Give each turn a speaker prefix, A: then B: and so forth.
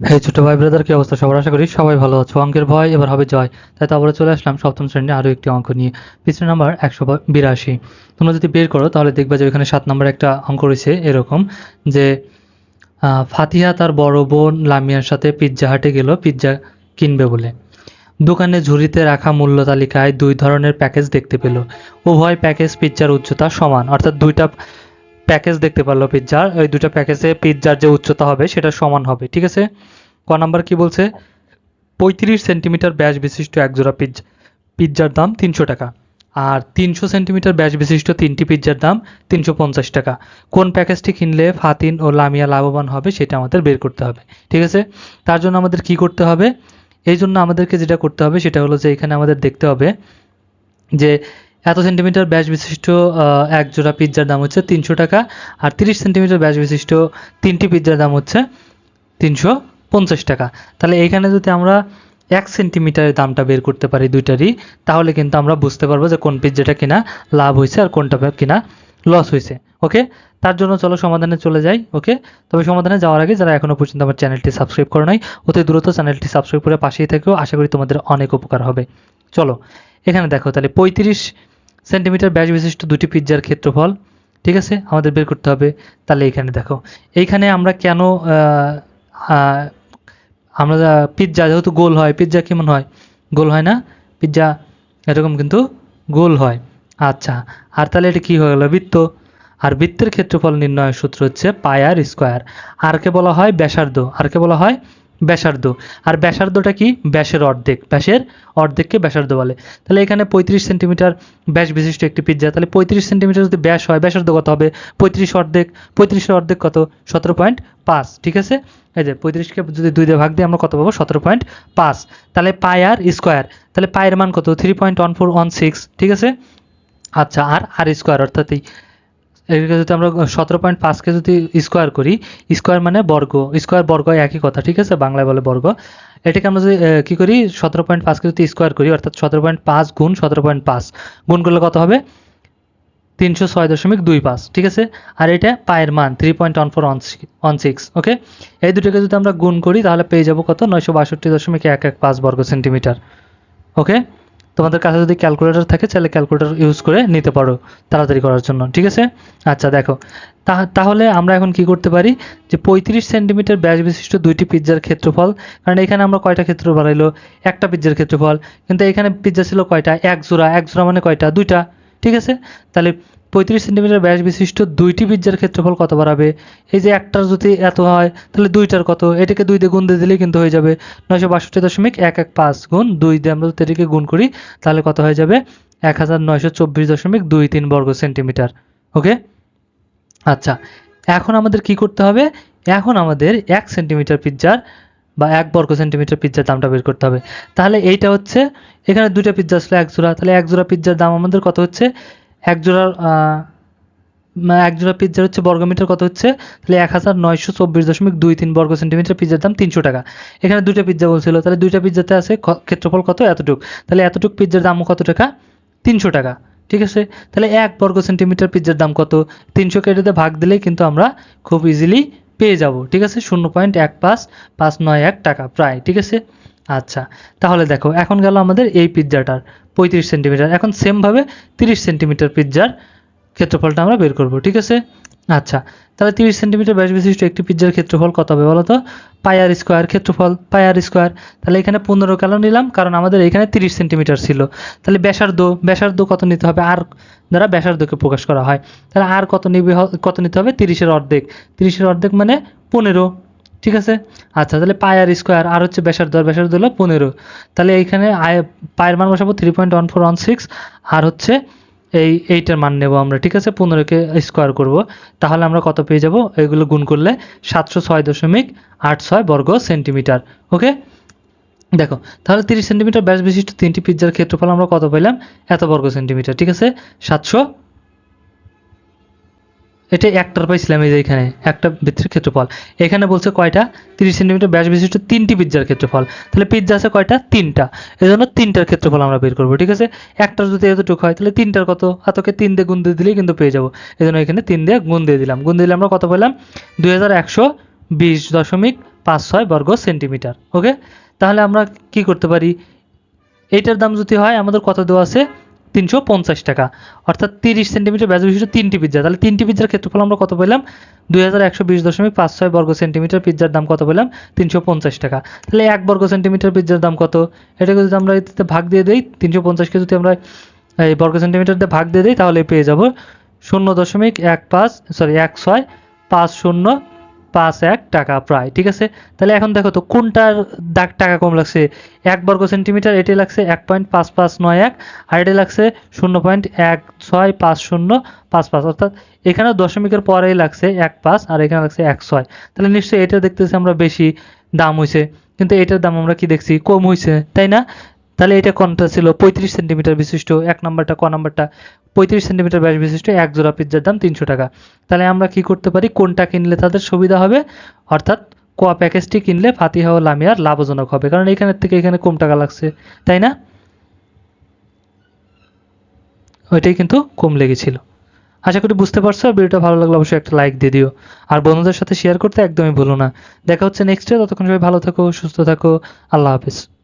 A: এই ছোট ভাই ব্রাদার কি অবস্থা? সবার আশা করি সবাই ভালো আছো। অঙ্কের ভয়, এবার হবে জয়। তাই তো আবার চলে আসলাম সপ্তম শ্রেণির আরও একটি অঙ্ক নিয়ে। পিছনে নাম্বার একশো বিরাশি। তোমরা যদি বের করো, তাহলে দেখবে যে ওখানে সাত নম্বর একটা অঙ্ক রয়েছে এরকম, যে ফাতিহা তার বড় বোন লামিয়ার সাথে পিৎজা হাটে গেল পিৎজা কিনবে বলে। দোকানে ঝুড়িতে রাখা মূল্য তালিকায় দুই ধরনের প্যাকেজ দেখতে পেল। উভয় প্যাকেজ পিৎজার উচ্চতা সমান, অর্থাৎ দুইটা প্যাকেজ দেখতে পারল পিৎজার। ওই দুটো প্যাকেজে পিৎজার যে উচ্চতা হবে, সেটা সমান হবে, ঠিক আছে? ক নাম্বার কি বলছে? পঁয়ত্রিশ সেন্টিমিটার ব্যাস বিশিষ্ট এক জোড়া পিৎজা, পিৎজার দাম তিনশো টাকা। আর তিনশো সেন্টিমিটার ব্যাস বিশিষ্ট তিনটি পিৎজার দাম তিনশো পঞ্চাশ টাকা। কোন প্যাকেজটি কিনলে ফাতিন ও লামিয়া লাভবান হবে, সেটা আমাদের বের করতে হবে, ঠিক আছে? তার জন্য আমাদের কি করতে হবে? এই জন্য আমাদেরকে যেটা করতে হবে, সেটা হলো যে এখানে আমাদের দেখতে হবে যে এত সেন্টিমিটার ব্যাস বিশিষ্ট এক জোড়া পিৎজার দাম হচ্ছে তিনশো টাকা, আর তিরিশ সেন্টিমিটার ব্যাস বিশিষ্ট তিনটি পিৎজার দাম হচ্ছে তিনশো পঞ্চাশ টাকা। তাহলে এইখানে যদি আমরা এক সেন্টিমিটারের দামটা বের করতে পারি দুইটারই, তাহলে কিন্তু আমরা বুঝতে পারব যে কোন পিৎজাটা কিনা লাভ হয়েছে আর কোনটা কিনা লস হয়েছে ওকে তার জন্য চলো সমাধানে চলে যাই ওকে তবে সমাধানে যাওয়ার আগে যারা এখনও পর্যন্ত আমার চ্যানেলটি সাবস্ক্রাইব করো নাই, অতি দ্রুত চ্যানেলটি সাবস্ক্রাইব করে পাশেই থেকেও আশা করি তোমাদের অনেক উপকার হবে। চলো, এখানে দেখো, তাহলে পঁয়ত্রিশ সেন্টিমিটার ব্যাস বিশিষ্ট দুটি পিৎজার ক্ষেত্রফল, ঠিক আছে? আমাদের বের করতে হবে। তাহলে এখানে দেখো। এইখানে আমরা কেন আমরা পিৎজা যেহেতু গোল হয় পিৎজা কেমন হয়? গোল হয় না? পিৎজা এরকম কিন্তু গোল হয়। আচ্ছা আর তাহলে এটা কি হয়ে গেল? বৃত্ত। আর বৃত্তের ক্ষেত্রফল নির্ণয়ের সূত্র হচ্ছে পাই আর স্কোয়ার। আরকে বলা হয়? ব্যাসার্ধ। আরকে বলা হয়? ব্যাসার্ধ। আর ব্যাসার্ধটা কি? ব্যাসের অর্ধেক। ব্যাসের অর্ধেককে ব্যাসার্ধ বলে। তাহলে এখানে পঁয়ত্রিশ সেন্টিমিটার ব্যাস বিশিষ্ট একটি পিৎজা তাহলে পঁয়ত্রিশ সেন্টিমিটার যদি ব্যাস হয়, ব্যাসার্ধ কত হবে? পঁয়ত্রিশ অর্ধেক। পঁয়ত্রিশের অর্ধেক কত? সতেরো পয়েন্ট পাঁচ। ঠিক আছে? এই যে পঁয়ত্রিশকে যদি দুই দিয়ে ভাগ দিয়ে আমরা কত পাবো? সতেরো পয়েন্ট পাঁচ। তাহলে পাই আর স্কোয়ার। তাহলে পায়ের মান কত? Three point one four one six ঠিক আছে? আচ্ছা আর আর স্কোয়ার অর্থাৎ এই এটাকে যদি আমরা সতেরো পয়েন্ট পাঁচকে যদি স্কোয়ার করি স্কোয়ার মানে বর্গ স্কোয়ার বর্গ একই কথা, ঠিক আছে? বাংলায় বলে বর্গ। এটাকে আমরা যদি কি করি? সতেরো পয়েন্ট পাঁচকে যদি স্কোয়ার করি, অর্থাৎ সতেরো পয়েন্ট পাঁচ গুণ সতেরো পয়েন্ট পাঁচ, গুণ করলে কত হবে? তিনশো ছয় দশমিক দুই পাঁচ, ঠিক আছে? আর এটা পায়ের মান three point one four one six okay এই দুটোকে যদি আমরা গুণ করি, তাহলে পেয়ে যাব কত? নয়শো বাষট্টি দশমিক এক এক পাঁচ বর্গ সেন্টিমিটার ওকে তোমাদের কাছে যদি ক্যালকুলেটর থাকে, তাহলে ক্যালকুলেটর ইউজ করে নিতে পারো তাড়াতাড়ি করার জন্য, ঠিক আছে? আচ্ছা দেখো। তাহলে আমরা এখন কি করতে পারি? যে পঁয়ত্রিশ সেন্টিমিটার ব্যাস বিশিষ্ট দুইটি পিৎজার ক্ষেত্রফল, কারণ এখানে আমরা কয়টা ক্ষেত্র বাড়াইলো একটা পিৎজার ক্ষেত্রফল। কিন্তু এখানে পিৎজা ছিল কয়টা? এক জোড়া। এক জোড়া মানে কয়টা? দুইটা, ঠিক আছে? তাহলে পঁয়ত্রিশ সেন্টিমিটার ব্যাস বিশিষ্ট দুইটি পিৎজার ক্ষেত্রফল কত বাড়াবে? এই যে একটার যদি এত হয়, তাহলে দুইটার কত? এটাকে দুই দিয়ে গুণ দিয়ে দিলেই কিন্তু হয়ে যাবে নয়শো বাষট্টি দশমিক এক এক পাঁচ গুণ দুই দিয়ে আমরা যদি এটাকে গুণ করি, তাহলে কত হয়ে যাবে? এক হাজার নয়শো চব্বিশ দশমিক দুই তিন বর্গ সেন্টিমিটার। ওকে? আচ্ছা এখন আমাদের কি করতে হবে? এখন আমাদের এক সেন্টিমিটার পিৎজার বা এক বর্গ সেন্টিমিটার পিৎজার দামটা বের করতে হবে। তাহলে এইটা হচ্ছে, এখানে দুইটা পিৎজা আসলে এক জোড়া, তাহলে এক জোড়া পিৎজার দাম আমাদের কত হচ্ছে? এক জোড়ার আহ, মানে এক জোড়া পিৎজার হচ্ছে বর্গমিটার কত হচ্ছে? তাহলে এক হাজার নয়শো চব্বিশ দশমিক দুই তিন বর্গ সেন্টিমিটার পিৎজার দাম তিনশো টাকা। এখানে দুইটা পিৎজা বলছিল তাহলে দুইটা পিৎজাতে আছে ক্ষেত্রফল কত? এতটুক। তাহলে এতটুক পিৎজার দামও কত টাকা? তিনশো টাকা। ঠিক আছে? তাহলে এক বর্গ সেন্টিমিটার পিৎজার দাম কত? তিনশো কেটেতে ভাগ দিলেই কিন্তু আমরা খুব ইজিলি পেয়ে যাব, ঠিক আছে? শূন্য পয়েন্ট এক পাঁচ পাঁচ নয় এক টাকা, প্রায়, ঠিক আছে? আচ্ছা তাহলে দেখো, এখন গেল আমাদের এই পিৎজাটার, পঁয়ত্রিশ সেন্টিমিটার, এখন সেমভাবে তিরিশ সেন্টিমিটার পিৎজার ক্ষেত্রফলটা আমরা বের করব, ঠিক আছে? আচ্ছা তাহলে তিরিশ সেন্টিমিটার ব্যাস বিশিষ্ট একটি পিৎজার ক্ষেত্রফল কত হবে বলো তো পায়ার স্কোয়ার ক্ষেত্রফল পায়ার স্কোয়ার। তাহলে এখানে পনেরো কেন নিলাম? কারণ আমাদের এখানে তিরিশ সেন্টিমিটার ছিল। তাহলে ব্যাসার্ধ ব্যাসার্ধ কত নিতে হবে? আর দ্বারা ব্যাসার্ধকে প্রকাশ করা হয়। তাহলে আর কত নিবে কত নিতে হবে? তিরিশের অর্ধেক। তিরিশের অর্ধেক মানে পনেরো। ঠিক আছে? আচ্ছা তাহলে পায়ার স্কোয়ার, আর হচ্ছে ব্যাসার্ধ, আর ব্যাসার্ধ হলো পনেরো। তাহলে এইখানে পায়ের মান বসাবো three point one four one six আর হচ্ছে এই এইটার মান নেব আমরা, ঠিক আছে? পনেরোকে স্কোয়ার করব। তাহলে আমরা কত পেয়ে যাব? এগুলো গুণ করলে সাতশো ছয় দশমিক আট ছয় বর্গ সেন্টিমিটার ওকে দেখো, তাহলে তিরিশ সেন্টিমিটার ব্যাস বিশিষ্ট তিনটি পিৎজার ক্ষেত্রফল আমরা কত পেলাম? এত বর্গ সেন্টিমিটার, ঠিক আছে? সাতশো এটা পাইছিলাম এই যে এখানে একটা বৃত্তের ক্ষেত্রফল। এখানে বলছে কয়টা? তিরিশ সেন্টিমিটার ব্যাস বিশিষ্ট তিনটি পিৎজার ক্ষেত্রফল। তাহলে পিৎজা আছে কয়টা? তিনটা। এই জন্য তিনটার ক্ষেত্রফল আমরা বের করব, ঠিক আছে? একটার যদি এতটুকু হয়, তাহলে তিনটার কত? এতকে তিন দিয়ে গুণ দিয়ে দিলেই কিন্তু পেয়ে যাব। এই জন্য এখানে তিন দিয়ে গুণ দিয়ে দিলাম। গুণ দিলে আমরা কত পেলাম? দুই হাজার একশো বিশ দশমিক পাঁচ ছয় বর্গ সেন্টিমিটার, ওকে? তাহলে আমরা কি করতে পারি? এইটার দাম যদি হয়, আমাদের কত দেওয়া আছে? তিনশো পঞ্চাশ টাকা। অর্থাৎ তিরিশ সেন্টিমিটার ব্যাস বিশিষ্ট তিনটি পিৎজা। তাহলে তিনটি পিৎজার ক্ষেত্রফল আমরা কত পেলাম? দুই হাজার একশো বিশ দশমিক পাঁচ ছয় বর্গ সেন্টিমিটার পিৎজার দাম কত পেলাম? তিনশো পঞ্চাশ টাকা। তাহলে এক বর্গ সেন্টিমিটার পিৎজার দাম কত? এটাকে যদি আমরা এতে ভাগ দিয়ে দিই, তিনশো পঞ্চাশকে যদি আমরা এই বর্গ সেন্টিমিটার দিয়ে ভাগ দিয়ে দিই, তাহলে পেয়ে যাব শূন্য দশমিক এক পাঁচ সরি এক ছয়, পাঁচ শূন্য পাঁচ এক টাকা প্রায়, ঠিক আছে? তাহলে এখন দেখো তো, কোনটার দাগ টাকা কম লাগছে? এক বর্গ সেন্টিমিটার, এটি লাগছে এক পয়েন্ট পাঁচ পাঁচ নয় এক, আর এটি লাগছে শূন্য পয়েন্ট এক ছয় পাঁচ শূন্য পাঁচ পাঁচ। অর্থাৎ এখানে দশমিকের পরেই লাগছে এক পাঁচ, আর এখানে লাগছে এক ছয়। তাহলে নিশ্চয়ই এটা দেখতেছি আমরা বেশি দাম হয়েছে কিন্তু এটার দাম আমরা কি দেখছি? কম হয়েছে তাই না? তাহলে এটা কোনটা ছিল? পঁয়ত্রিশ সেন্টিমিটার বিশিষ্ট, এক নাম্বারটা, ক নাম্বারটা? পঁয়ত্রিশ সেন্টিমিটার ব্যাস বিশিষ্ট এক জোড়া পিৎজার দাম তিনশো টাকা। তাহলে আমরা কি করতে পারি? কোনটা কিনলে তাদের সুবিধা হবে? অর্থাৎ ক প্যাকেজটি কিনলে ফাতিহা ও লামিয়ার লাভজনক হবে। কারণ এখানের থেকে এখানে কম টাকা লাগছে। তাই না? ওইটাই কিন্তু কম লেগেছিল। আশা করি বুঝতে পারছ। ভিডিওটা ভালো লাগলে অবশ্যই একটা লাইক দিয়ে দিও। আর বন্ধুদের সাথে শেয়ার করতে একদমই ভুলো না। দেখা হচ্ছে নেক্সট নেক্সটে ততক্ষণ সবাই ভালো থাকো, সুস্থ থাকো। আল্লাহ হাফিজ।